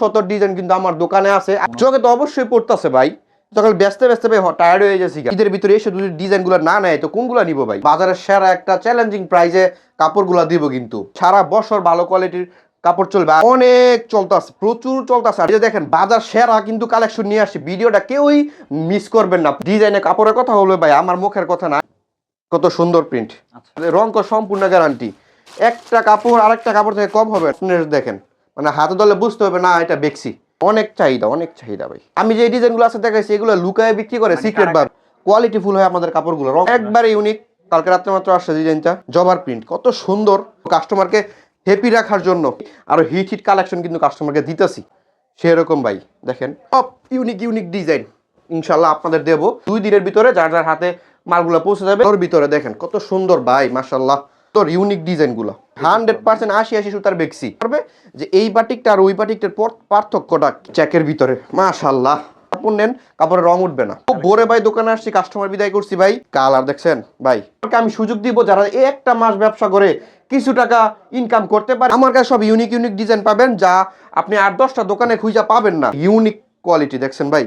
শত ডিজাইন কিন্তু আমার দোকানে আছে। চোখে তো অবশ্যই পড়তেছে ভাই। তখন ব্যস্ত ব্যস্ত ভাই টায়ার্ড হয়ে যাচ্ছি ঈদের ভিতরে এসে যদি ডিজাইনগুলো না নেয় তো কোনগুলো নিব ভাই? বাজারের সেরা একটা চ্যালেঞ্জিং প্রাইসে কাপড়গুলো দিব কিন্তু। সারা বছর ভালো কোয়ালিটির কাপড় চলবে। অনেক চলতেছে প্রচুর চলতেছে। আর দেখেন বাজার সেরা কিন্তু কালেকশন নিয়ে আসছি। ভিডিওটা কেউই মিস করবেন না। ডিজাইনে কাপড়ের কথা হলো ভাই আমার মুখের কথা না। কত সুন্দর প্রিন্ট রং কর সম্পূর্ণ গ্যারান্টি একটা কাপড় আরেকটা কাপড় থেকে কম হবে। দেখেন। মানে হাতে দলে বুঝতে হবে না এটা বেক্সি অনেক চাহিদা অনেক চাহিদা ভাই। আমি যে ডিজাইনগুলো আছে দেখাইছি এগুলো লুকায় বিক্রি করে সিক্রেট বার কোয়ালিটি ফুল হয় আমাদের কাপড়গুলো। রং একবারে ইউনিক কালকে রাত্রে মাত্র আসছে ডিজাইনটা। জবার প্রিন্ট কত সুন্দর। কাস্টমারকে হ্যাপি রাখার জন্য। আর হিট হিট কালেকশন কিন্তু কাস্টমারকে দিতেছি। সেরকম ভাই দেখেন। সব ইউনিক ইউনিক ডিজাইন ইনশাল্লাহ আপনাদের দেবো। দুই দিনের ভিতরে যার যার হাতে মালগুলো পৌঁছে যাবে ওর ভিতরে দেখেন কত সুন্দর ভাই মাশাল্লাহ তোর ইউনিক ডিজাইনগুলো হান্ড্রেড পার্সেন্ট আশি আশি সুতার বেক্সি। পারবে? যে এই বাটিকটা আর ওই বাটিকটার পার্থক্যটা চেকের ভিতরে। মাশাল্লাহ নেন কাপড়ের রং উঠবে না। ভোরে ভাই দোকানে আসছি কাস্টমার বিদায় করছি ভাই। কালার দেখছেন? ভাই আমি সুযোগ দিব যারা একটা মাস ব্যবসা করে কিছু টাকা ইনকাম করতে পারে। আমার কাছে সব ইউনিক ইউনিক ডিজাইন পাবেন যা আপনি আট দশটা দোকানে খুঁজে পাবেন না। ইউনিক কোয়ালিটি দেখছেন ভাই?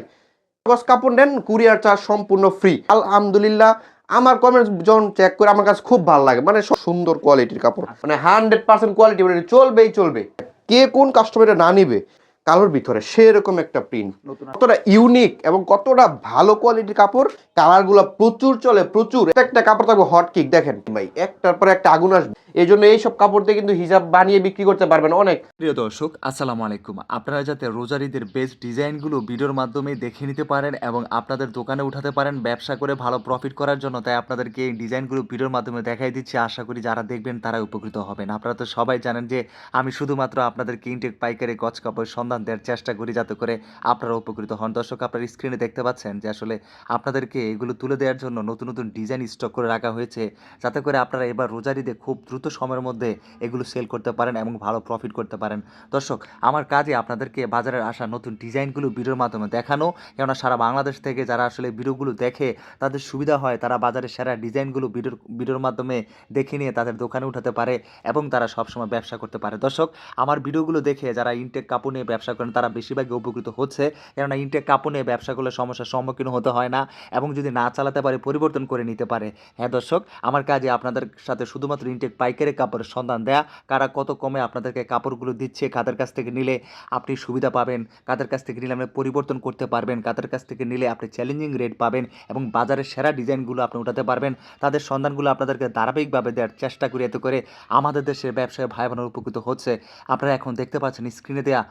কাপড় নেন কুরিয়ার চার্জ সম্পূর্ণ ফ্রি আলহামদুলিল্লাহ আমার কমেন্টস যখন চেক করে আমার কাছে খুব ভালো লাগে। মানে সুন্দর কোয়ালিটির কাপড়। মানে হান্ড্রেড পার্সেন্ট কোয়ালিটি মানে চলবেই চলবে। কে কোন কাস্টমারে না নিবে? কালোর ভিতরে সেরকম একটা প্রিন্ট কতটা ইউনিক এবং কতটা ভালো কোয়ালিটির কাপড় কালারগুলো প্রচুর চলে প্রচুর। একটা কাপড় থাকবে হট কিক দেখেন ভাই একটার পর একটা আগুন আসবে। এই জন্য এইসব কাপড় দিয়ে কিন্তু হিজাব বানিয়ে বিক্রি করতে পারবেন অনেক। প্রিয় দর্শক আসসালামু আলাইকুম। আপনারা যাতে রোজারিদের বেস্ট ডিজাইনগুলো ভিডিওর মাধ্যমে দেখে নিতে পারেন এবং আপনাদের দোকানে উঠাতে পারেন ব্যবসা করে ভালো প্রফিট করার জন্য তাই আপনাদেরকে এই ডিজাইনগুলো ভিডিওর মাধ্যমে দেখাই দিচ্ছি। আশা করি যারা দেখবেন তারা উপকৃত হবেন। আপনারা তো সবাই জানেন যে আমি শুধুমাত্র আপনাদের ইনটেক পাইকারি গছ কাপড় সন্ধান দেওয়ার চেষ্টা করি যাতে করে আপনারা উপকৃত হন। দর্শক, আপনার স্ক্রিনে দেখতে পাচ্ছেন যে আসলে আপনাদেরকে এগুলো তুলে দেওয়ার জন্য নতুন নতুন ডিজাইন স্টক করে রাখা হয়েছে। যাতে করে আপনারা এবার রোজারিতে খুব দ্রুত সময়ের মধ্যে এগুলো সেল করতে পারেন এবং ভালো প্রফিট করতে পারেন। দর্শক, আমার কাজে আপনাদেরকে বাজারের আসা নতুন ডিজাইনগুলো ভিডিওর মাধ্যমে দেখানো, কেননা সারা বাংলাদেশ থেকে যারা আসলে ভিডিওগুলো দেখে তাদের সুবিধা হয় তারা বাজারে সেরা ডিজাইনগুলো ভিডিওর ভিডিওর মাধ্যমে দেখে নিয়ে তাদের দোকানে উঠাতে পারে এবং তারা সবসময় ব্যবসা করতে পারে। দর্শক, আমার ভিডিওগুলো দেখে যারা ইনটেক কাপড় নিয়ে ব্যবসা করেন, তারা বেশিরভাগই উপকৃত হচ্ছে। কেননা ইনটেক কাপড় নিয়ে ব্যবসা করলে সমস্যার সম্মুখীন হতে হয় না এবং যদি না চালাতে পারে, পরিবর্তন করে নিতে পারে। হ্যাঁ দর্শক, আমার কাজে আপনাদের সাথে শুধুমাত্র ইনটেক পাইকারি কাপড়ের সন্ধান দেয়া। কারা কত কমে আপনাদেরকে কাপড়গুলো দিচ্ছে, কাদের কাছ থেকে নিলে আপনি সুবিধা পাবেন, কাদের কাছ থেকে নিলে আপনি পরিবর্তন করতে পারবেন, কাদের কাছ থেকে নিলে আপনি চ্যালেঞ্জিং রেট পাবেন এবং বাজারের সেরা ডিজাইনগুলো আপনি উঠাতে পারবেন। তাদের সন্ধানগুলো আপনাদেরকে ধারাবাহিকভাবে দেওয়ার চেষ্টা করি এতে করে আমাদের দেশের ব্যবসায় ভাই বোনের উপকৃত হচ্ছে। আপনারা এখন দেখতে পাচ্ছেন স্ক্রিনে দেওয়া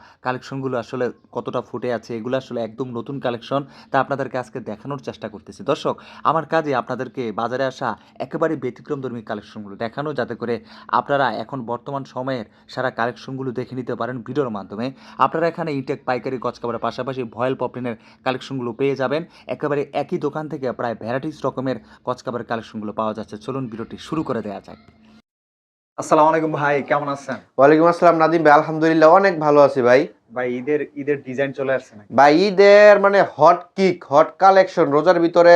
কালেকশনগুলো আসলে কতটা ফুটে আছে এগুলো আসলে একদম নতুন কালেকশন তা আপনাদেরকে আজকে দেখানোর চেষ্টা করতেছি। দর্শক আমার কাজে আপনাদেরকে বাজারে আসা একেবারে ব্যতিক্রমধর্মী কালেকশনগুলো দেখানো যাতে করে আপনারা এখন বর্তমান সময়ের সারা কালেকশনগুলো দেখে নিতে পারেন ভিডিওর মাধ্যমে। আপনারা এখানে ইনটেক পাইকারি কচকাবারের পাশাপাশি ভয়েল পপলিনের কালেকশনগুলো পেয়ে যাবেন। একেবারে একই দোকান থেকে প্রায় ভ্যারাইটিস রকমের কচকাবারের কালেকশনগুলো পাওয়া যাচ্ছে। চলুন ভিডিওটি শুরু করে দেওয়া যায় আসসালামু আলাইকুম ভাই কেমন আছেন? ওয়ালাইকুম আসসালাম নাদিম ভাই আলহামদুলিল্লাহ অনেক ভালো আছি ভাই। ভাই ঈদের ঈদের ডিজাইন চলে আসছে নাকি? ভাই ঈদের মানে হট কিক হট কালেকশন রোজার ভিতরে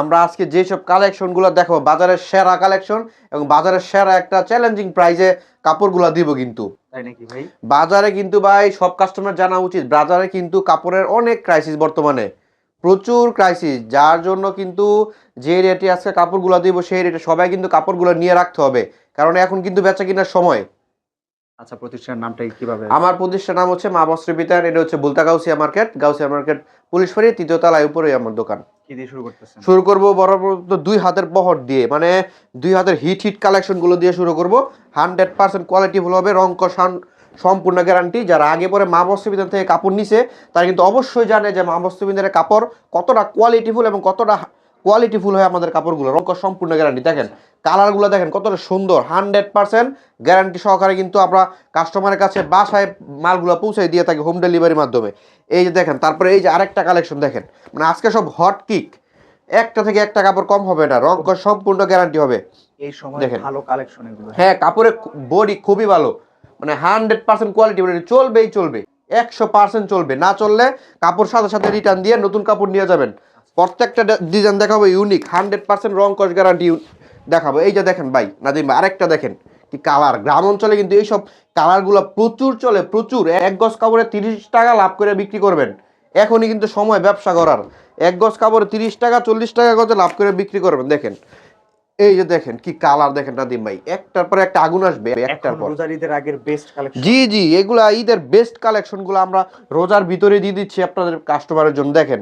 আমরা আজকে যেসব কালেকশনগুলো দেখো বাজারের সেরা কালেকশন এবং বাজারের সেরা একটা চ্যালেঞ্জিং প্রাইজে কাপড়গুলো দিব কিন্তু। তাই নাকি ভাই? বাজারে কিন্তু ভাই সব কাস্টমার জানা উচিত। বাজারে কিন্তু কাপড়ের অনেক ক্রাইসিস বর্তমানে। প্রচুর ক্রাইসিস যার জন্য কিন্তু যে রেটে আজকে কাপড়গুলো দিব সেই রেটে সবাই কিন্তু কাপড়গুলো নিয়ে রাখতে হবে। কারণ এখন কিন্তু বেচা কেনার সময়। আচ্ছা প্রতিষ্ঠানের নামটা কীভাবে? আমার প্রতিষ্ঠান নাম হচ্ছে মা বস্ত্র বিতান এটা হচ্ছে Bulta Gausia market. Gausia market police ফাঁড়ি তৃতীয় তলায় উপরেই আমার দোকান। কি দিয়ে শুরু করতেছেন? শুরু করব বরাবর তো দুই হাতের বহর দিয়ে মানে দুই হাতের হিট হিট কালেকশনগুলো দিয়ে শুরু করব। হান্ড্রেড পার্সেন্ট কোয়ালিটি ফুল হবে রং কষান সম্পূর্ণ গ্যারান্টি যারা আগে পরে মা বস্ত্রবিধান থেকে কাপড় নিছে তারা কিন্তু অবশ্যই জানে যে মা বস্ত্রবিধানের কাপড় কতটা কোয়ালিটিফুল এবং কতটা কোয়ালিটিফুল হয় আমাদের কাপড়গুলো। রং কষ সম্পূর্ণ গ্যারান্টি দেখেন কালারগুলো দেখেন কতটা সুন্দর হান্ড্রেড পার্সেন্ট গ্যারান্টি সহকারে কিন্তু আমরা কাস্টমারের কাছে বাসায় মালগুলো পৌঁছে দিয়ে থাকি হোম ডেলিভারির মাধ্যমে। এই যে দেখেন তারপরে এই যে আরেকটা কালেকশন দেখেন। মানে আজকে সব হট কিক একটা থেকে একটা কাপড় কম হবে না রঙ সম্পূর্ণ গ্যারান্টি হবে। এই সময় দেখেন। ভালো কালেকশন এগুলো। হ্যাঁ কাপড়ের বডি খুবই ভালো। মানে হান্ড্রেড পার্সেন্ট কোয়ালিটি মানে চলবেই চলবে। একশো পার্সেন্ট চলবে। না চললে কাপড় সাথে সাথে রিটার্ন দিয়ে নতুন কাপড় নিয়ে যাবেন। প্রত্যেকটা ডিজাইন দেখাবো ইউনিক হান্ড্রেড পার্সেন্ট রং কস গ্যারান্টি দেখাবো। এই যে দেখেন ভাই নাদিম ভাই আরেকটা দেখেন কি কালার গ্রাম অঞ্চলে কিন্তু এইসব কালারগুলো প্রচুর চলে প্রচুর। এক গজ কাপড়ে তিরিশ টাকা লাভ করে বিক্রি করবেন। এখনই কিন্তু সময় ব্যবসা করার। এক গজ কাপড়ে তিরিশ টাকা চল্লিশ টাকা গজে লাভ করে বিক্রি করবেন দেখেন। এই যে দেখেন কি কালার দেখেন নাদিম ভাই একটার পর একটা আগুন আসবে একটার পর। রোজার ঈদের আগের বেস্ট কালেকশন জি জি এগুলা ঈদের বেস্ট কালেকশনগুলো আমরা রোজার ভিতরে দিয়ে দিচ্ছি আপনাদের কাস্টমারের জন্য দেখেন।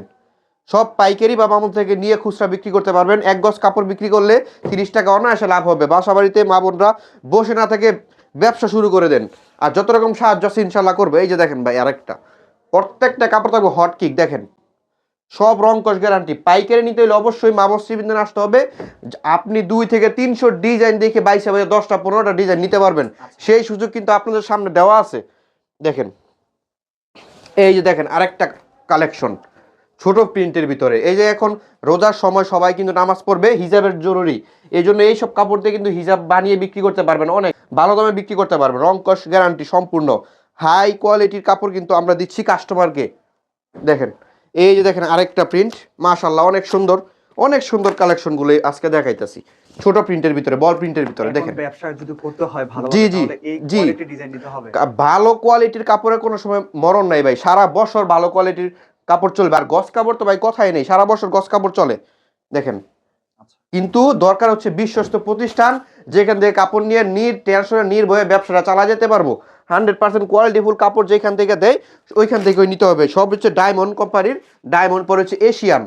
সব পাইকারি বা মামুল থেকে নিয়ে খুচরা বিক্রি করতে পারবেন। এক গজ কাপড় বিক্রি করলে তিরিশ টাকা অনায়াসে লাভ হবে। বাসা বাড়িতে মা বোনরা বসে না থেকে ব্যবসা শুরু করে দেন। আর যত রকম সাহায্য আছে ইনশাল্লাহ করবে। এই যে দেখেন ভাই আরেকটা। প্রত্যেকটা কাপড় থাকবে হট কিক দেখেন। সব রং কস গ্যারান্টি পাইকারি নিতে হলে অবশ্যই মাবশ্রী বিন্দু আসতে হবে। আপনি দুই থেকে তিনশো ডিজাইন দেখে বাইশে বাইশে দশটা পনেরোটা ডিজাইন নিতে পারবেন। সেই সুযোগ কিন্তু আপনাদের সামনে দেওয়া আছে। দেখেন। এই যে দেখেন আরেকটা কালেকশন ছোট প্রিন্টের ভিতরে। এই যে এখন রোজার সময় সবাই কিন্তু নামাজ পড়বে হিজাবের জরুরি। এই জন্য এইসব কাপড় দিয়ে কিন্তু হিজাব বানিয়ে বিক্রি করতে পারবেন অনেক ভালো দামে বিক্রি করতে পারবেন। রং গ্যারান্টি সম্পূর্ণ। হাই কোয়ালিটির কাপড় কিন্তু আমরা দিচ্ছি কাস্টমারকে দেখেন এই যে দেখেন আরেকটা প্রিন্ট মাশাল্লাহ অনেক সুন্দর অনেক সুন্দর কালেকশনগুলো আজকে দেখাইতেছি। ছোট প্রিন্টের ভিতরে বল প্রিন্টের ভিতরে দেখেন। ব্যবসা যদি করতে হয় ভালো জি, জি, জি। ভালো কোয়ালিটির কাপড়ের কোনো সময় মরণ নাই ভাই। সারা বছর ভালো কোয়ালিটির কাপড় চলবে। আর গস কাপড় তো ভাই কথাই নেই সারা বছর গস কাপড় চলে। দেখেন। আচ্ছা। কিন্তু দরকার হচ্ছে বিশ্বস্ত প্রতিষ্ঠান যেখান থেকে কাপড় নিয়ে নির টেনশনে নির্ভয়ে ব্যবসাটা চালা যেতে পারব। হান্ড্রেড পার্সেন্ট কোয়ালিটিফুল কাপড় যেখান থেকে দেয় ওইখান থেকেই নিতে হবে। সব হচ্ছে ডায়মন্ড কোম্পানির ডায়মন্ড পরে হচ্ছে এশিয়ান।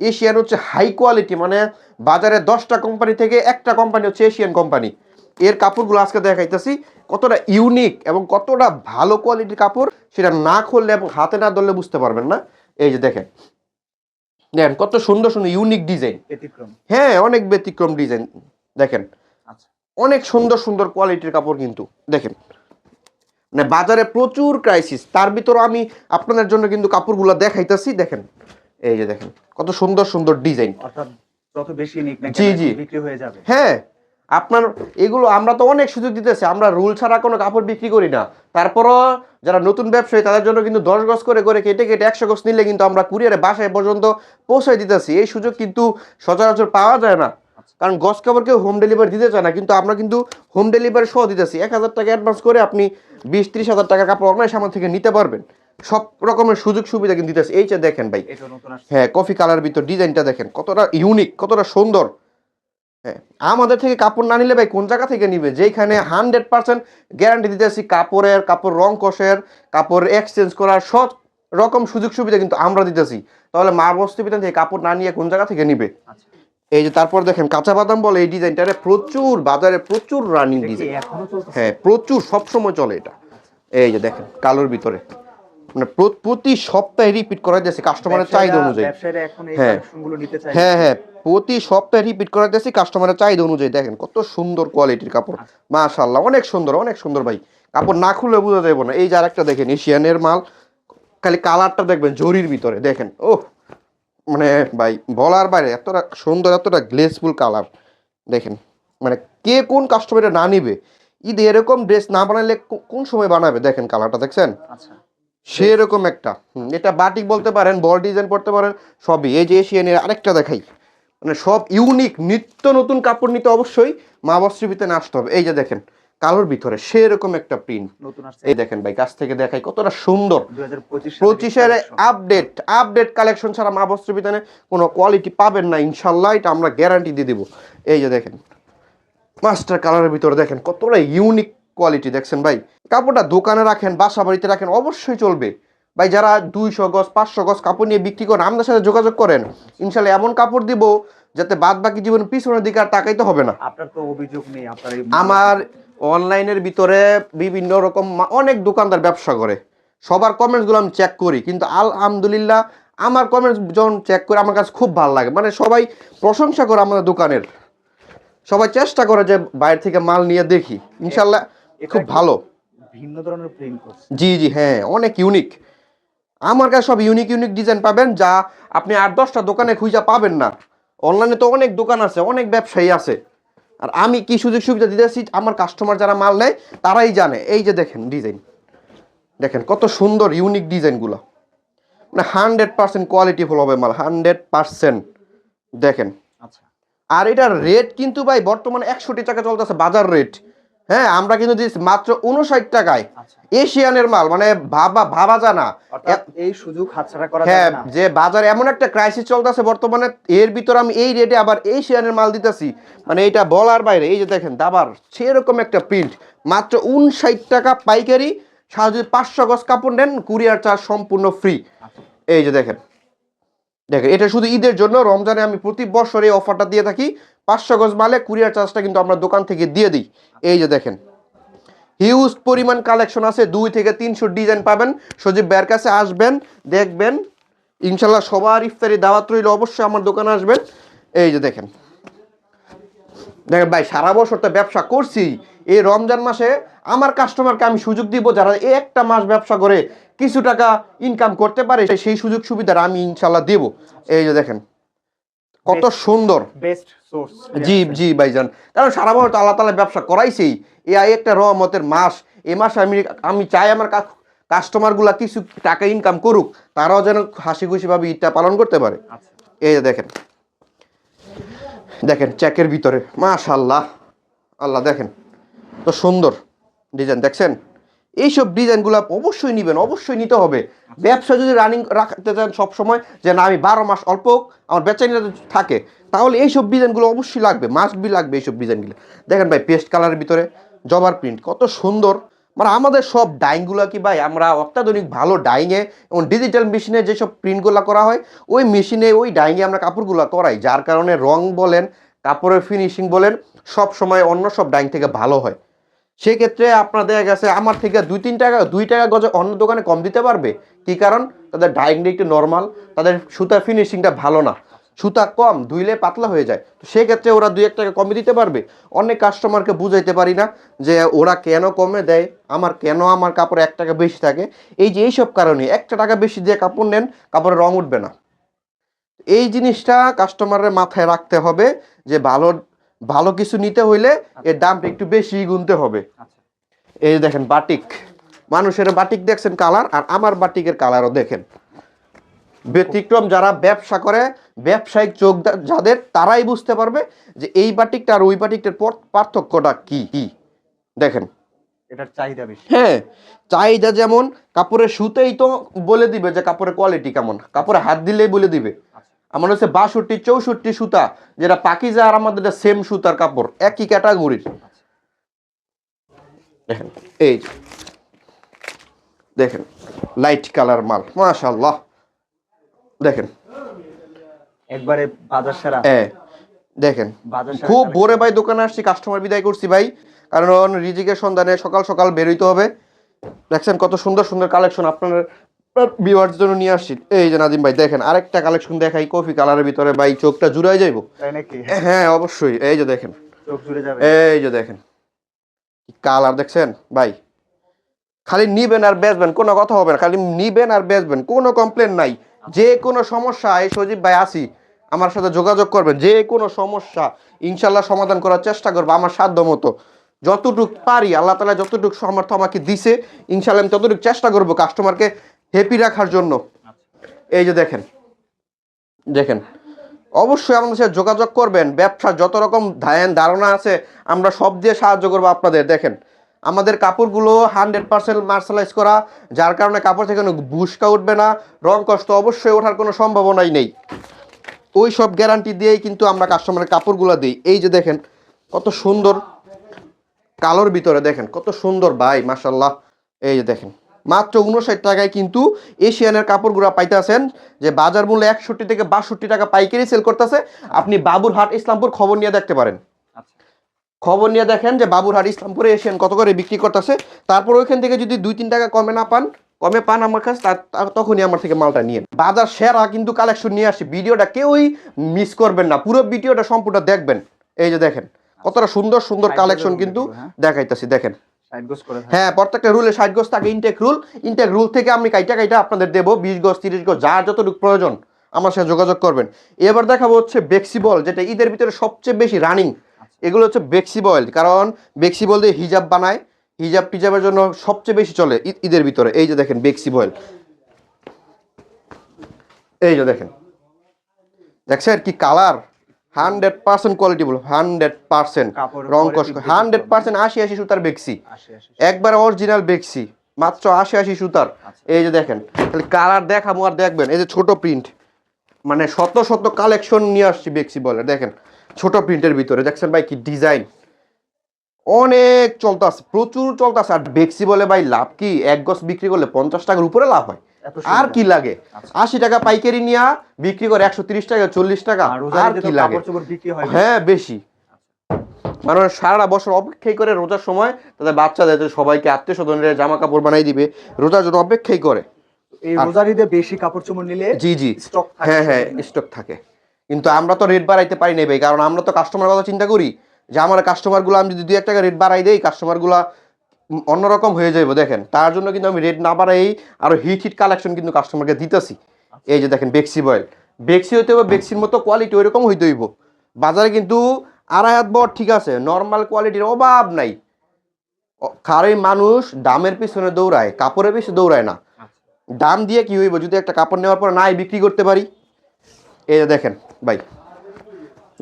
এশিয়ান হচ্ছে হাই কোয়ালিটি মানে বাজারে দশটা কোম্পানি থেকে একটা কোম্পানি হচ্ছে এশিয়ান কোম্পানি। এর কাপড়গুলো আজকে দেখাইতেছি কতটা ইউনিক এবং কতটা ভালো কোয়ালিটির কাপড় সেটা না খুললে এবং হাতে না ধরলে বুঝতে পারবেন না। এই যে দেখেন। দেখেন কত সুন্দর সুন্দর ইউনিক ডিজাইন হ্যাঁ অনেক ব্যতিক্রম ডিজাইন দেখেন আচ্ছা। অনেক সুন্দর সুন্দর কোয়ালিটির কাপড় কিন্তু। দেখেন মানে বাজারে প্রচুর ক্রাইসিস তার ভিতর আমি আপনাদের জন্য কিন্তু কাপড়গুলো দেখাইতেছি। দেখেন এই যে দেখেন কত সুন্দর সুন্দর ডিজাইন অর্থাৎ যত বেশি জি, জি। বিক্রি হয়ে যাবে। হ্যাঁ আপনার এগুলো আমরা তো অনেক সুযোগ দিতেছি আমরা রুল ছাড়া কোনো কাপড় বিক্রি করি না। তারপরও যারা নতুন ব্যবসায়ী তাদের জন্য কিন্তু দশ গজ করে করে কেটে কেটে একশো গজ নিলে কিন্তু আমরা কুরিয়ারে বাসায় পর্যন্ত পৌঁছে দিতেছি। এই সুযোগ কিন্তু সচরাচর পাওয়া যায় না। কারণ গজ কাপড় কেউ হোম ডেলিভারি দিতে চায় না কিন্তু আমরা কিন্তু হোম ডেলিভারি সহ দিতেছি। এক হাজার টাকা অ্যাডভান্স করে আপনি বিশ ত্রিশ হাজার টাকা কাপড় অনলাইন সামান থেকে নিতে পারবেন। সব রকমের সুযোগ সুবিধা কিন্তু দিতেছি। এই যে দেখেন ভাই হ্যাঁ কফি কালার ভিতর ডিজাইনটা দেখেন কতটা ইউনিক কতটা সুন্দর। হ্যাঁ আমাদের থেকে কাপড় না নিলে ভাই কোন জায়গা থেকে নিবে? যেখানে হান্ড্রেড পার্সেন্ট গ্যারান্টি দিতেছি কাপড়ের কাপড় রং কষের কাপড় এক্সচেঞ্জ করার সব রকম সুযোগ সুবিধা কিন্তু আমরা দিতেছি তাহলে মা বস্তিবিধান থেকে কাপড় না নিয়ে কোন জায়গা থেকে নিবে? আচ্ছা। এই যে তারপর দেখেন কাঁচা বাদাম বলে এই ডিজাইনটা প্রচুর বাজারে প্রচুর রানিং ডিজাইন হ্যাঁ প্রচুর সবসময় চলে এটা। এই যে দেখেন কালোর ভিতরে। মানে প্রতি সপ্তাহে রিপিট করা যাচ্ছে কাস্টমারের চাহিদা অনুযায়ী। হ্যাঁ। হ্যাঁ হ্যাঁ। প্রতি সপ্তাহে রিপিট করা যাচ্ছে কাস্টমারের চাহিদা অনুযায়ী। দেখেন কত সুন্দর কোয়ালিটির কাপড়। মাশাল্লাহ অনেক সুন্দর অনেক সুন্দর ভাই। কাপড় না খুললে বোঝা যাবে না। এই যে আরেকটা দেখেন এশিয়ানের মাল। খালি কালারটা দেখবেন জরির ভিতরে। দেখেন ও মানে ভাই বলার বাইরে এতটা সুন্দর এতটা গ্লেসফুল কালার দেখেন মানে কে কোন কাস্টমারে না নিবে? ঈদে এরকম ড্রেস না বানালে কোন সময় বানাবে? দেখেন কালারটা দেখছেন? আচ্ছা। সেরকম একটা এটা বাটিক বলতে পারেন বল ডিজাইন করতে পারেন সবই। এই যে এশিয়ানের আরেকটা দেখাই। মানে সব ইউনিক নিত্য নতুন কাপড় নিতে অবশ্যই মা বস্ত্রীতে আসতে হবে। এই যে দেখেন কালোর ভিতরে সেরকম একটা প্রিন্ট নতুন আসছে। এই দেখেন ভাই কাছ থেকে দেখাই কতটা সুন্দর। পঁচিশের আপডেট আপডেট কালেকশন ছাড়া মা বস্ত্র বিতানে কোনো কোয়ালিটি পাবেন না ইনশাল্লাহ এটা আমরা গ্যারান্টি দিয়ে দিব। এই যে দেখেন মাস্টার কালারের ভিতরে দেখেন কতটা ইউনিক কোয়ালিটি দেখছেন ভাই? কাপড়টা দোকানে রাখেন বাসা বাড়িতে রাখেন অবশ্যই চলবে। ভাই যারা দুইশো গজ পাঁচশো গজ কাপড় নিয়ে বিক্রি করেন আমাদের সাথে যোগাযোগ করেন। ইনশাল্লাহ এমন কাপড় দিব যাতে বাদ বাকি জীবন পিছনের দিকে আর তাকাইতে হবে না। আপনার তো অভিযোগ নেই আপনার আমার অনলাইনের ভিতরে বিভিন্ন রকম অনেক দোকানদার ব্যবসা করে। সবার কমেন্টসগুলো আমি চেক করি কিন্তু আলহামদুলিল্লাহ আমার কমেন্টস যখন চেক করে আমার কাছে খুব ভালো লাগে। মানে সবাই প্রশংসা করে আমাদের দোকানের। সবাই চেষ্টা করে যে বাইরে থেকে মাল নিয়ে দেখি। ইনশাল্লাহ খুব ভালো। ভিন্ন ধরনের প্রিন্ট করছে। জি জি হ্যাঁ অনেক ইউনিক আমার কাছে সব ইউনিক ইউনিক ডিজাইন পাবেন যা আপনি আট দশটা দোকানে খুঁজে পাবেন না। অনলাইনে তো অনেক দোকান আছে অনেক ব্যবসায়ী আছে। আর আমি কি সুযোগ সুবিধা দিতেছি? আমার কাস্টমার যারা মাল নেয় তারাই জানে। এই যে দেখেন ডিজাইন দেখেন কত সুন্দর ইউনিক ডিজাইনগুলো মানে হান্ড্রেড পার্সেন্ট কোয়ালিটিফুল হবে মাল হান্ড্রেড পার্সেন্ট দেখেন। আচ্ছা। আর এটার রেট কিন্তু ভাই বর্তমানে একশোটি টাকা চলতেছে বাজার রেট হ্যাঁ আমরা কিন্তু দিচ্ছি মাত্র উনষাট টাকায় আচ্ছা। এশিয়ানের মাল মানে ভাবা ভাবা জানা এই সুযোগ হাতছাড়া করা হ্যাঁ যে বাজারে এমন একটা ক্রাইসিস চলতেছে বর্তমানে এর ভিতরে আমি এই রেটে আবার এশিয়ানের মাল দিতেছি। মানে এটা বলার বাইরে এই যে দেখেন দাবার সেরকম একটা প্রিন্ট মাত্র উনষাট টাকা পাইকারি সারা যদি পাঁচশো গজ কাপড় নেন কুরিয়ার চার্জ সম্পূর্ণ ফ্রি আচ্ছা। এই যে দেখেন দেখেন এটা শুধু ঈদের জন্য রমজানে আমি প্রতি বছর এই অফারটা দিয়ে থাকি। পাঁচশো গজ মালে কুরিয়ার চার্জটা কিন্তু আমরা দোকান থেকে দিয়ে দিই। এই যে দেখেন। হিউজ পরিমাণ কালেকশন আছে, দুই থেকে তিনশো ডিজাইন পাবেন। সজীব ব্যার কাছে আসবেন, দেখবেন। ইনশাল্লাহ সবার ইফতারি দাওয়াত রইল, অবশ্যই আমার দোকানে আসবেন। এই যে দেখেন। দেখেন ভাই, সারা বছর তো ব্যবসা করছি। এই রমজান মাসে আমার কাস্টমারকে আমি সুযোগ দিব, যারা একটা মাস ব্যবসা করে কিছু টাকা ইনকাম করতে পারে, সেই সুযোগ সুবিধাটা আমি ইনশাল্লাহ দেব। এই যে দেখেন। কত সুন্দর। বেস্ট সোর্স জি জি ভাইজান। কারণ সারা বছর তো আল্লাহ তালা ব্যবসা করাইছেই। এই আই একটা রহমতের মাস। এ মাসে আমি আমি চাই আমার কাস্টমারগুলা কিছু টাকা ইনকাম করুক তারাও যেন হাসি খুশিভাবে ঈদটা পালন করতে পারে। আচ্ছা। এই দেখেন। দেখেন চেকের ভিতরে। মাশাল্লাহ আল্লাহ দেখেন। তো সুন্দর। ডিজাইন দেখছেন? এইসব ডিজাইনগুলো অবশ্যই নেবেন, অবশ্যই নিতে হবে। ব্যবসা যদি রানিং রাখতে চান সবসময়, যে না, আমি বারো মাস অল্প আমার বেচানিটা যদি থাকে, তাহলে এইসব ডিজাইনগুলো অবশ্যই লাগবে মাস্ট বি লাগবে এইসব ডিজাইনগুলো। দেখেন ভাই পেস্ট কালারের ভিতরে, জবার প্রিন্ট কত সুন্দর। মানে আমাদের সব ডাইংগুলো কি ভাই, আমরা অত্যাধুনিক ভালো ডাইংয়ে এবং ডিজিটাল মেশিনে যেসব প্রিন্টগুলো করা হয়, ওই মেশিনে ওই ডাইংয়ে আমরা কাপড়গুলো করাই, যার কারণে রং বলেন, কাপড়ের ফিনিশিং বলেন সব সময় অন্য সব ডাইং থেকে ভালো হয়। সেক্ষেত্রে আপনার দেখা গেছে, আমার থেকে দুই, তিন টাকা, দুই টাকা গজে অন্য দোকানে কম দিতে পারবে। কি কারণ? তাদের ডাইংটা একটু নর্মাল তাদের সুতা ফিনিশিংটা ভালো না। সুতা কম, ধুইলে পাতলা হয়ে যায়। তো সেক্ষেত্রে ওরা দুই এক টাকা কমে দিতে পারবে। অনেক কাস্টমারকে বুঝাইতে পারি না যে ওরা কেন কমে দেয়, আমার কেন আমার কাপড় এক টাকা বেশি থাকে। এই যে এইসব কারণে একটা টাকা বেশি দিয়ে কাপড় নেন কাপড়ের রং উঠবে না। এই জিনিসটা কাস্টমারের মাথায় রাখতে হবে যে ভালো ভালো কিছু নিতে হইলে এর দামটা একটু বেশি গুনতে হবে। আচ্ছা। এই দেখেন বাটিক। মানুষের বাটিক দেখছেন কালার আর আমার বাটিকের কালারও দেখেন। ব্যতিক্রম যারা ব্যবসা করে ব্যবসায়িক চোখ যাদের তারাই বুঝতে পারবে যে এই বাটিকটা আর ওই বাটিকটার পর- পার্থক্যটা কি কি? দেখেন। এটার চাহিদা বেশি। হ্যাঁ চাহিদা যেমন কাপড়ের সুতেই তো বলে দিবে যে কাপড়ের কোয়ালিটি কেমন। কাপড়ে হাত দিলেই বলে দিবে। আচ্ছা আমার হচ্ছে বাষট্টি চৌষট্টি সুতা যেটা পাকিজা আর আমাদের সেম সুতার কাপড় একই ক্যাটাগরির দেখেন এই দেখেন লাইট কালার মাল মাশাল্লাহ দেখেন। একবারে বাজার সেরা। এ দেখেন। খুব ভোরে ভাই দোকানে আসছি কাস্টমার বিদায় করছি ভাই। কারণ রিজিকের সন্ধানে সকাল সকাল বেরোইতে হবে। দেখছেন কত সুন্দর সুন্দর কালেকশন আপনার বিওয়ার জন্য নিয়ে আসছি। এই যে নাদিম ভাই দেখেন আরেকটা কালেকশন দেখাই কফি কালারের ভিতরে ভাই চোখটা জুড়াই যাইবো? হ্যাঁ অবশ্যই। এই যে দেখেন। এই যে দেখেন। কালার দেখছেন? ভাই খালি নিবেন আর বেচবেন কোনো কথা হবে না। খালি নিবেন আর বেচবেন কোনো কমপ্লেন নাই। যে কোনো সমস্যা এই সজীব ভাই আসি আমার সাথে যোগাযোগ করবেন। যে কোনো সমস্যা ইনশাল্লাহ সমাধান করার চেষ্টা করব আমার সাধ্য মতো। যতটুক পারি আল্লাহ তালা যতটুকু সামর্থ্য আমাকে দিছে ইনশাল্লাহ আমি ততটুকু চেষ্টা করব কাস্টমারকে হ্যাপি রাখার জন্য। এই যে দেখেন। দেখেন। অবশ্যই আমাদের সাথে যোগাযোগ করবেন। ব্যবসা যত রকম ধ্যান ধারণা আছে, আমরা সব দিয়ে সাহায্য করব আপনাদের। দেখেন, আমাদের কাপড়গুলো হান্ড্রেড পার্সেন্ট মার্শালাইজ করা, যার কারণে কাপড় থেকে বুসকা উঠবে না, রং কষ্ট অবশ্যই ওঠার কোনো সম্ভাবনাই নেই। ওই সব গ্যারান্টি দিয়েই কিন্তু আমরা কাস্টমারের কাপড়গুলো দিই। এই যে দেখেন, কত সুন্দর কালোর ভিতরে দেখেন, কত সুন্দর ভাই মাসাল্লাহ এই যে দেখেন। মাত্র উনষাট টাকায় কিন্তু এশিয়ানের কাপড়গুলো পাইতেছেন যে বাজার মূল্য একষট্টি থেকে বাষট্টি টাকা পাইকারি সেল করতেছে। আপনি বাবুরহাট ইসলামপুর খবর নিয়ে দেখতে পারেন। আচ্ছা। খবর নিয়ে দেখেন যে বাবুরহাট ইসলামপুরে এশিয়ান কত করে বিক্রি করতেছে। তারপর ওইখান থেকে যদি দুই তিন টাকা কমে না পান কমে পান আমার কাছে তখনই আমার থেকে মালটা নিয়ে বাজার সেরা কিন্তু কালেকশন নিয়ে আসি। ভিডিওটা কেউই মিস করবেন না। পুরো ভিডিওটা সম্পূর্ণ দেখবেন। এই যে দেখেন কতটা সুন্দর সুন্দর কালেকশন কিন্তু হ্যাঁ? দেখাইতেছি। দেখেন হ্যাঁ প্রত্যেকটা রুলে ষাট গজ থাকে ইনটেক রুল ইনটেক রুল থেকে আমি কাইটা কাইটা আপনাদের দেবো বিশ গজ তিরিশ গজ যার যতটুকু প্রয়োজন আমার সাথে যোগাযোগ করবেন। এবার দেখাবো হচ্ছে বেক্সিবল যেটা ঈদের ভিতরে সবচেয়ে বেশি রানিং এগুলো হচ্ছে বেক্সিবল কারণ বেক্সিবল দিয়ে হিজাব বানায় হিজাব টিজাবের জন্য সবচেয়ে বেশি চলে ঈদের ভিতরে। এই যে দেখেন বেক্সিবল এই যে দেখেন। দেখছেন কি কালার হান্ড্রেড পার্সেন্ট কোয়ালিটি বলো হান্ড্রেড পার্সেন্ট। রং দেখতে হান্ড্রেড পার্সেন্ট আশি আশি সুতার বেক্সি। আসে আসে একবার অরিজিনাল বেক্সি মাত্র আশি আশি সুতার। আচ্ছা। এই যে দেখেন তাহলে কালার দেখাবো আর দেখবেন এই যে ছোট প্রিন্ট মানে শত শত কালেকশন নিয়ে আসছি বেক্সি বলে দেখেন ছোট প্রিন্টের ভিতরে। দেখছেন ভাই কি ডিজাইন অনেক চলতেছে প্রচুর চলতেছে আর বেক্সি বলে ভাই লাভ কি? এক গজ বিক্রি করলে পঞ্চাশ টাকার উপরে লাভ হয়। আর কি লাগে? আচ্ছা। আশি টাকা পাইকারি নিয়ে বিক্রি করে একশো টাকা চল্লিশ টাকা। আর কি লাগে? হয় বেশি। মানে সারা বছর অপেক্ষাই করে রোজার সময় তাদের বাচ্চাদের সবাইকে আত্মীয় স্বজনের জামা কাপড় বানাই দিবে রোজার জন্য অপেক্ষাই করে। এই রোজারিতে বেশি কাপড় চোপড় নিলে জি জি। স্টক হ্যাঁ হ্যাঁ স্টক থাকে। কিন্তু আমরা তো রেট বাড়াইতে পারি না ভাই কারণ আমরা তো কাস্টমার কথা চিন্তা করি। যে আমার কাস্টমার কাস্টমারগুলো আমি যদি দুই এক টাকা রেট বাড়াই দেই কাস্টমারগুলো অন্যরকম হয়ে যাবে দেখেন। তার জন্য কিন্তু আমি রেট না বাড়াই আরও হিট হিট কালেকশন কিন্তু কাস্টমারকে দিতেছি। এই যে দেখেন বেক্সি বয়েল বেক্সি হইতে হবে বেক্সির মতো কোয়ালিটি ওইরকম হইতে হইব। বাজারে কিন্তু আড়াই হাত বড় ঠিক আছে নর্মাল কোয়ালিটির অভাব নাই। কারণ মানুষ দামের পিছনে দৌড়ায় কাপড়ের পিছনে দৌড়ায় না। দাম দিয়ে কি হইব যদি একটা কাপড় নেওয়ার পর নাই বিক্রি করতে পারি? এই যে দেখেন ভাই।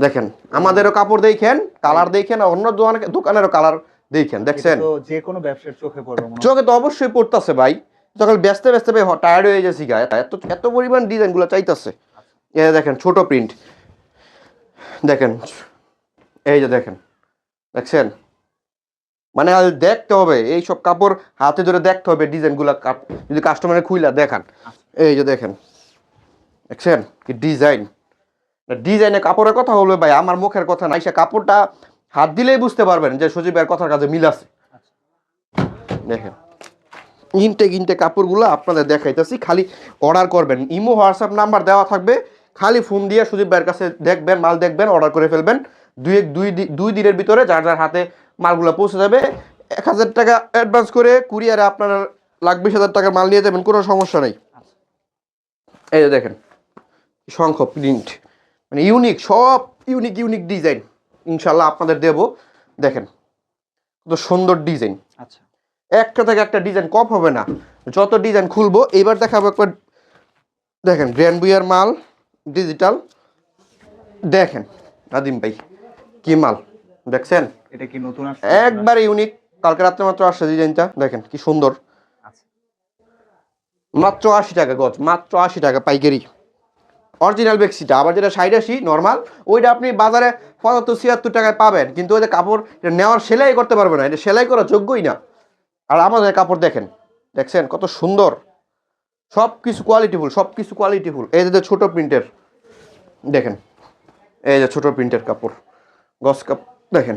দেখেন আমাদেরও কাপড় দেখেন কালার দেখেন অন্য দোকানে- দোকানেরও কালার দেখেন দেখছেন? যে কোনো ব্যবসার চোখে পড়বে চোখে তো অবশ্যই পড়তেছে ভাই। যখন ব্যস্ত ব্যস্ত ভাই টায়ার্ড হয়ে যাচ্ছি গায়ে এত এত পরিমাণ ডিজাইনগুলো চাইতেছে। এই দেখেন ছোট প্রিন্ট দেখেন এই যে দেখেন দেখছেন? মানে আর দেখতে হবে এই সব কাপড় হাতে ধরে দেখতে হবে ডিজাইনগুলো যদি কাস্টমারের খুইলা দেখান। এই যে দেখেন দেখছেন? কি ডিজাইন। ডিজাইনে কাপড়ের কথা হলো ভাই আমার মুখের কথা নাই সে কাপড়টা হাত দিলেই বুঝতে পারবেন যে সজীবের কথার কাছে মিল আছে। দেখেন। ইনটেক ইনটেক কাপড়গুলো আপনাদের দেখাইতেছি, খালি অর্ডার করবেন। ইমো হোয়াটসঅ্যাপ নাম্বার দেওয়া থাকবে, খালি ফোন দিয়ে সুদীপ ভাইয়ের কাছে দেখবেন, মাল দেখবেন অর্ডার করে ফেলবেন। দুই এক দুই দুই দিনের ভিতরে যার যার হাতে মালগুলো পৌঁছে যাবে। এক হাজার টাকা অ্যাডভান্স করে কুরিয়ারে আপনারা লাখ বিশ হাজার টাকার মাল নিয়ে যাবেন, কোনো সমস্যা নেই। এই যে দেখেন, শঙ্খ প্রিন্ট মানে ইউনিক সব ইউনিক ইউনিক ডিজাইন ইনশাল্লাহ আপনাদের দেব। দেখেন কত সুন্দর ডিজাইন। আচ্ছা। একটা থেকে একটা ডিজাইন কম হবে না। যত ডিজাইন খুলবো এবার দেখাবো একবার। দেখেন গ্র্যান্ড বুয়ার মাল ডিজিটাল। দেখেন নাদিম ভাই কি মাল দেখছেন? এটা কি নতুন আসছে? একবারে ইউনিক কালকে রাত্রে মাত্র আসছে ডিজাইনটা। দেখেন কি সুন্দর। আচ্ছা। মাত্র আশি টাকা গজ মাত্র আশি টাকা পাইকারি। অরিজিনাল বেক্সিটা আবার যেটা সাইড আসি নর্মাল ওইটা আপনি বাজারে পঁচাত্তর ছিয়াত্তর টাকায় পাবেন। কিন্তু ওই যে কাপড় এটা নেওয়ার সেলাই করতে পারবে না। এটা সেলাই করা যোগ্যই না। আর আমাদের কাপড় দেখেন দেখছেন কত সুন্দর। সব কিছু কোয়ালিটিফুল সব কিছু কোয়ালিটিফুল এই যে ছোট প্রিন্টের দেখেন এই যে ছোট প্রিন্টের কাপড় গস কাপ দেখেন।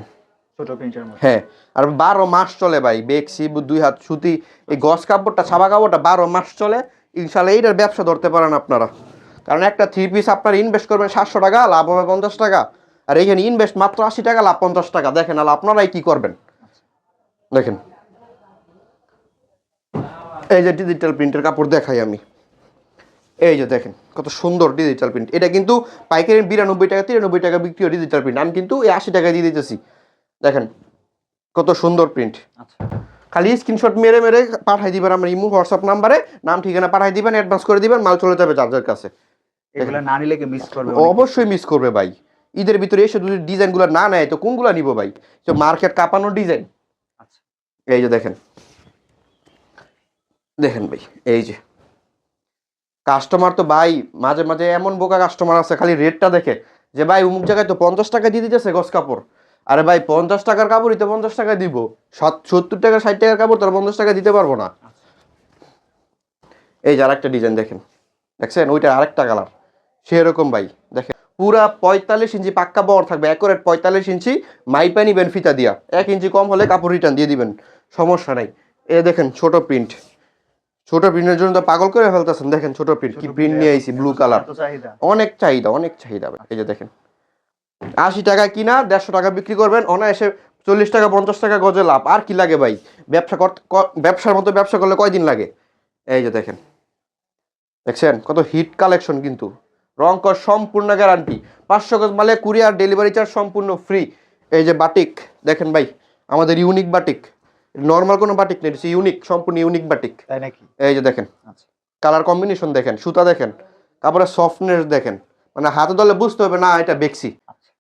ছোট প্রিন্টের হ্যাঁ আর বারো মাস চলে ভাই বেক্সি দুই হাত সুতি এই গস কাপড়টা ছাপা কাপড়টা বারো মাস চলে। ইনশাল্লাহ এইটার ব্যবসা ধরতে পারেন আপনারা। কারণ একটা থ্রি পিস আপনার ইনভেস্ট করবেন সাতশো টাকা লাভ হবে পঞ্চাশ টাকা। আর এইখানে ইনভেস্ট মাত্র আশি টাকা লাভ পঞ্চাশ টাকা। দেখেন আর আপনারাই কি করবেন? দেখেন। এই যে ডিজিটাল প্রিন্টের কাপড় দেখাই আমি। এই যে দেখেন কত সুন্দর ডিজিটাল প্রিন্ট এটা কিন্তু পাইকারি বিরানব্বই টাকা তিরানব্বই টাকা বিক্রি হয় ডিজিটাল প্রিন্ট আমি কিন্তু এই আশি টাকা দিয়ে দিতেছি। দেখেন কত সুন্দর প্রিন্ট আচ্ছা। খালি স্ক্রিনশট মেরে মেরে পাঠাই দিবেন আমার ইমো হোয়াটসঅ্যাপ নাম্বারে। নাম ঠিকানা পাঠাই দিবেন অ্যাডভান্স করে দিবেন মাল চলে যাবে চার্জের কাছে। এগুলা না নিলে কি মিস করবে অবশ্যই মিস করবে ভাই। ঈদের ভিতরে এসে যদি ডিজাইনগুলো না নেয় তো কোনগুলো নিব ভাই? তো মার্কেট কাঁপানো ডিজাইন। আচ্ছা। এই যে দেখেন। দেখেন ভাই এই যে। কাস্টমার তো ভাই মাঝে মাঝে এমন বোকা কাস্টমার আছে খালি রেটটা দেখে। যে ভাই অমুক জায়গায় তো পঞ্চাশ টাকা দিয়ে দিতেছে গস কাপড়। আরে ভাই পঞ্চাশ টাকার কাপড়ই তো পঞ্চাশ টাকা দিব। সাত সত্তর টাকা ষাট টাকার কাপড় তোর পঞ্চাশ টাকা দিতে পারব না। এই যে আরেকটা ডিজাইন দেখেন। দেখছেন? ওইটা আরেকটা কালার সেরকম ভাই দেখেন। পুরা পঁয়তাল্লিশ ইঞ্চি পাক্কা বর থাকবে একরেট পঁয়তাল্লিশ ইঞ্চি মাইপা নিবেন ফিতা দিয়া। এক ইঞ্চি কম হলে কাপড় রিটার্ন দিয়ে দিবেন সমস্যা নাই। এ দেখেন ছোট প্রিন্ট ছোট প্রিন্টের জন্য তো পাগল করে ফেলতেছেন দেখেন ছোট প্রিন্ট কি প্রিন্ট নিয়ে আইছি ব্লু কালার অনেক চাহিদা অনেক চাহিদা এই যে দেখেন। আশি টাকা কিনা দেড়শো টাকা বিক্রি করবেন অনায়াসে চল্লিশ টাকা পঞ্চাশ টাকা গজে লাভ। আর কি লাগে ভাই? ব্যবসা করতে ব্যবসার মতো ব্যবসা করলে কয়দিন লাগে? এই যে দেখেন। দেখছেন? কত হিট কালেকশন কিন্তু। রং কর সম্পূর্ণ গ্যারান্টি পাঁচশো গজ মালে কুরিয়ার ডেলিভারি চার্জ সম্পূর্ণ ফ্রি এই যে বাটিক দেখেন ভাই আমাদের ইউনিক বাটিক নর্মাল কোনো বাটিক নেই ইউনিক সম্পূর্ণ ইউনিক বাটিক তাই নাকি? এই যে দেখেন আচ্ছা। কালার কম্বিনেশন দেখেন সুতা দেখেন তারপরে সফটনেস দেখেন। মানে হাতে ধরলে বুঝতে হবে না এটা বেক্সি। আচ্ছা।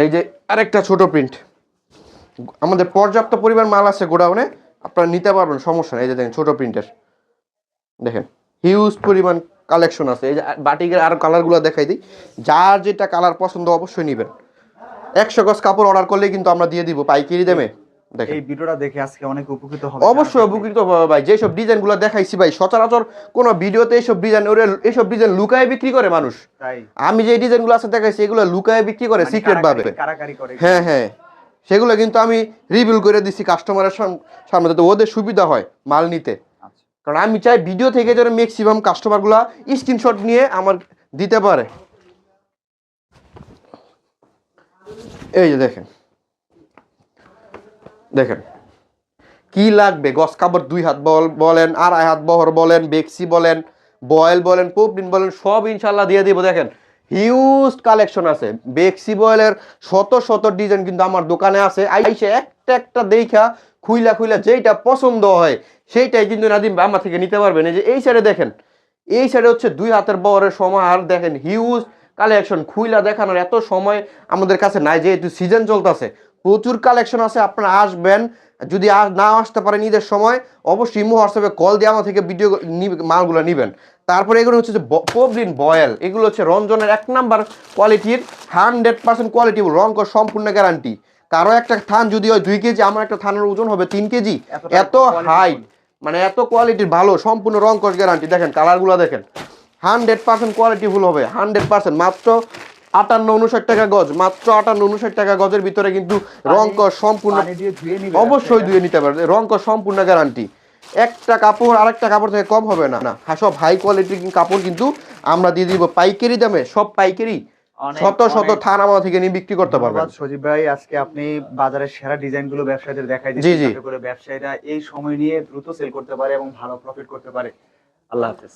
এই যে আরেকটা ছোট প্রিন্ট আমাদের পর্যাপ্ত পরিমাণ মাল আছে গোডাউনে আপনারা নিতে পারবেন সমস্যা নেই। এই যে দেখেন ছোট প্রিন্টের দেখেন। হিউজ পরিমাণ কালেকশন আছে। এই যে বাটিকের আরও কালারগুলো দেখাই দিই। যার যেটা কালার পছন্দ অবশ্যই নেবেন। একশো গজ কাপড় অর্ডার করলে কিন্তু আমরা দিয়ে দিব পাইকারি দামে। দেখেন। এই ভিডিওটা দেখে আজকে অনেক উপকৃত হবে অবশ্যই উপকৃত হবে ভাই। যেসব ডিজাইনগুলো দেখাইছি ভাই সচরাচর কোনো ভিডিওতে এইসব ডিজাইন ওরে এইসব ডিজাইন লুকায় বিক্রি করে মানুষ। আমি যে ডিজাইনগুলো আছে দেখাইছি এগুলো লুকায় বিক্রি করে মানে সিক্রেট ভাবে। করে। হ্যাঁ হ্যাঁ। সেগুলো কিন্তু আমি রিভিল করে দিচ্ছি কাস্টমারের সাম- সামনে যাতে ওদের সুবিধা হয় মাল নিতে। কারণ আমি চাই ভিডিও থেকে যেন ম্যাক্সিমাম কাস্টমারগুলো স্ক্রিনশট নিয়ে আমার দিতে পারে। এই যে দেখেন। দেখেন। কি লাগবে? গস কাপড় দুই হাত বল বলেন, আড়াই হাত বহর বলেন, বেক্সি বলেন, বয়েল বলেন পোপডিন বলেন, সব ইনশাল্লাহ দিয়ে দিব। দেখেন হিউজ কালেকশন আছে। বেক্সি বয়েলের শত শত ডিজাইন কিন্তু আমার দোকানে আছে। আইসে একটা দেখা খুইলা খুইলা যেইটা পছন্দ হয়, সেইটাই কিন্তু নাদিম আমার থেকে নিতে পারবেন। এই যে এই সাইডে দেখেন, এই সাইডে হচ্ছে দুই হাতের বহরের সময়, আর দেখেন হিউজ কালেকশন খুইলা দেখানোর এত সময় আমাদের কাছে নাই, যেহেতু সিজন চলতেছে, প্রচুর কালেকশন আছে, আপনারা আসবেন, যদি না আসতে পারেন ঈদের সময়, অবশ্যই ইমো হোয়াটসঅ্যাপে কল দিয়ে আমার থেকে ভিডিও মালগুলো নেবেন। তারপরে এগুলো হচ্ছে যে পবলিন বয়েল, এগুলো হচ্ছে রঞ্জনের এক নাম্বার কোয়ালিটির হান্ড্রেড পার্সেন্ট কোয়ালিটি রং কর সম্পূর্ণ গ্যারান্টি কারও একটা থান যদি হয় দুই কেজি আমার একটা থানের ওজন হবে তিন কেজি। এত হাই মানে এত কোয়ালিটির ভালো সম্পূর্ণ রং কস গ্যারান্টি দেখেন কালারগুলো দেখেন। হান্ড্রেড পার্সেন্ট কোয়ালিটি ফুল হবে হান্ড্রেড পার্সেন্ট। মাত্র আটান্ন উনষাট টাকা গজ মাত্র আটান্ন উনষাট টাকা গজের ভিতরে কিন্তু রং কস সম্পূর্ণ অবশ্যই ধুয়ে নিতে পারবে। রং কস সম্পূর্ণ গ্যারান্টি একটা কাপড় আরেকটা কাপড় থেকে কম হবে না। না হ্যাঁ সব হাই কোয়ালিটির কাপড় কিন্তু আমরা দিয়ে দিব। পাইকারি দামে সব পাইকারি শত শত অনেক। থান আমাদের থেকে নিয়ে বিক্রি করতে পারবেন। সজীব ভাই আজকে আপনি বাজারের সেরা ডিজাইনগুলো ব্যবসায়ীদের দেখাই দিচ্ছেন যাতে করে ব্যবসায়ীরা এই সময় নিয়ে দ্রুত সেল করতে পারে এবং ভালো প্রফিট করতে পারে। আল্লাহ হাফেজ।